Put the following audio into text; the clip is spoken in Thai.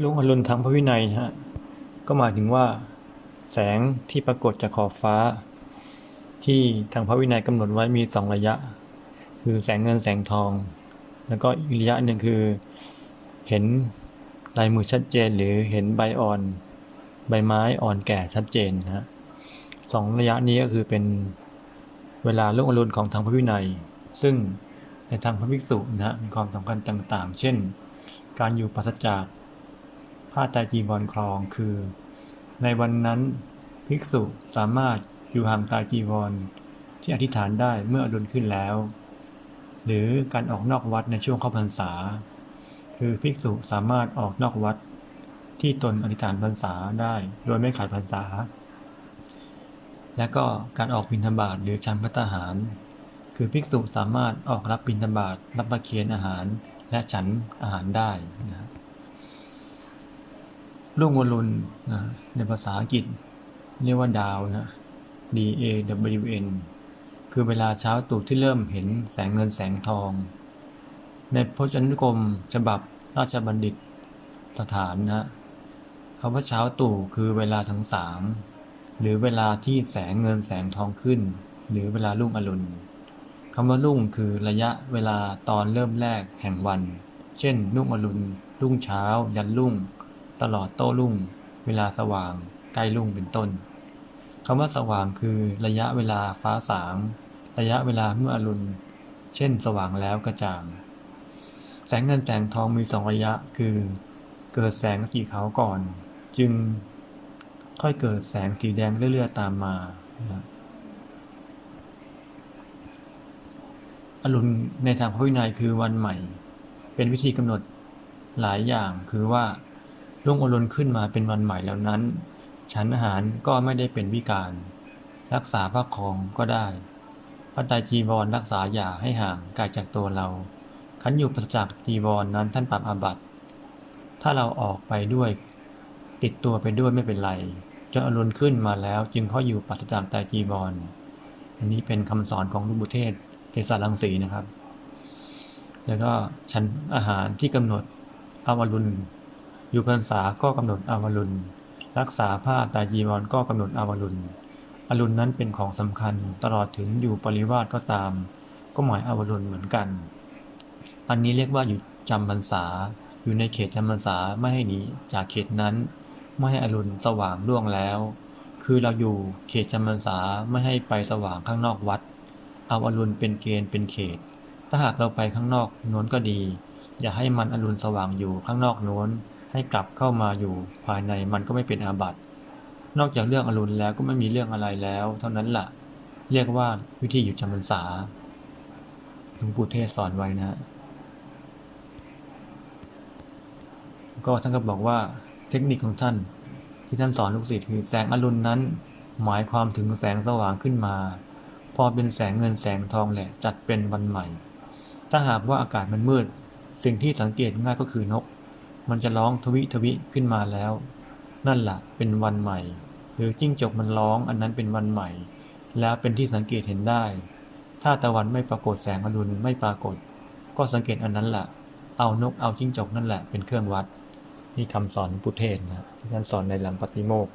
ลุงอรุณทางพระวินัยนะฮะก็หมายถึงว่า แสงที่ปรากฏจากขอบฟ้า ที่ทางพระวินัยกำหนดไว้มีสองระยะ คือแสงเงินแสงทอง แล้วก็อีกระยะหนึ่งคือเห็นลายมือชัดเจน หรือเห็นใบอ่อน ใบไม้อ่อนแก่ชัดเจนนะฮะสองระยะนี้ก็คือเป็นเวลาลุกอรุณของทางพระวินัย ซึ่งในทางพระภิกษุนะฮะมีความสำคัญต่างๆ เช่น การอยู่ปราศจาก ผ้าตรจีวรครองคือ ในวันนั้นภิกษุสามารถอยู่ห่างตรจีวร ที่อธิษฐานได้เมื่ออรุณขึ้นแล้ว หรือการออกนอกวัดในช่วงเข้าพรรษา คือภิกษุสามารถออกนอกวัด ที่ตนอธิษฐานพรรษาได้ โดยไม่ขาดพรรษา และก็การออกบิณฑบาตหรือฉันพัตตาหาร คือภิกษุสามารถออกรับบิณฑบาตรับประเคียนอาหารและฉันอาหารได้นะรุ่ งวรุณนะในภาษาอังกฤษ เรียกว่าดาวนะ D A W N คือเวลาเช้าตรู่ที่เริ่มเห็นแสงเงินแสงทอง ในพจนานุกรมฉบับราชบัณฑิตสถานนะคำว่าเช้าตรู่คือเวลาทั้งสามหรือเวลาที่แสงเงินแสงทองขึ้น หรือเวลารุ่งอรุณคำว่ารุ่งคือระยะเวลาตอนเริ่มแรกแห่งวัน เช่นรุ่งอรุณรุ่งเช้า ยันรุ่ง ตลอดโต้รุ่ง เวลาสว่าง ใกล้รุ่งเป็นต้นคำว่าสว่างคือระยะเวลาฟ้าสาง ระยะเวลาเมื่ออรุณ เช่น สว่างแล้วกระจ่าง แสงเงินแสงทองมีสองระยะคือ เกิดแสงสีขาวก่อน จึงค่อยเกิดแสงสีแดงเรื่อยๆตามมาอรุณในทางพระวินัยคือวันใหม่ เป็นวิธีกำหนดหลายอย่างคือว่า รุ่งอรุณขึ้นมาเป็นวันใหม่แล้วนั้น ฉันอาหารก็ไม่ได้เป็นวิการ รักษาพระคองก็ได้ พระตรจีวรรักษาอย่าให้ห่างไกลจากตัวเรา ขันอยู่ประจากจีวรนนั้นท่านปรับอาบัติ ถ้าเราออกไปด้วย ติดตัวไปด้วยไม่เป็นไรจนอรุณขึ้นมาแล้วจึงค่อยอยู่ปราศจากไตรจีวรอันนี้เป็นคำสอนของลุบุเทศเทศาลังสีนะครับ แล้วก็ฉันอาหารที่กำหนดอาวรุณ อยู่พรรษาก็กำหนดอาวรุณ รักษาผ้าตาจีวรก็กำหนดอาวรุณ อรุณนั้นเป็นของสำคัญตลอดถึงอยู่ปริวาสก็ตาม ก็หมายอาวรุณเหมือนกัน อันนี้เรียกว่าอยู่จำพรรษา อยู่ในเขตจำพรรษาไม่ให้หนีจากเขตนั้น ไม่ให้อรุณสว่างล่วงแล้ว คือเราอยู่เขตจำพรรษาไม่ให้ไปสว่างข้างนอกวัด เอาอรุณเป็นเกณฑ์เป็นเขต ถ้าหากเราไปข้างนอกโน้นก็ดี อย่าให้มันอรุณสว่างอยู่ข้างนอกโน้น ให้กลับเข้ามาอยู่ภายในมันก็ไม่เป็นอาบัติ นอกจากเรื่องอรุณแล้วก็ไม่มีเรื่องอะไรแล้ว เท่านั้นละ่ะ เรียกว่าวิธีอยู่จำพรรษาหลวงปู่เทศสอนไว้นะ ก็ท่านก็บอกว่าเทคนิคของท่าน ที่ท่านสอนลูกศิษย์คือแสงอรุณนั้น หมายความถึงแสงสว่างขึ้นมา พอเป็นแสงเงินแสงทองแหละจัดเป็นวันใหม่ ถ้าหากว่าอากาศมันมืด สิ่งที่สังเกตง่ายก็คือนก มันจะร้องทวิทวิขึ้นมาแล้ว นั่นละ่ะ เป็นวันใหม่ หรือจิ้งจกมันร้องอันนั้นเป็นวันใหม่ แล้วเป็นที่สังเกตเห็นได้ ถ้าตะวันไม่ปรากฏแสงอรุณไม่ปรากฏ ก็สังเกตอันนั้นละ่ะ เอานกเอาจิ้งจกนั่นแหละเป็นเครื่องวัดนี่คำสอนพุทเทศนะที่ท่านสอนในหลังปฏิโมกข์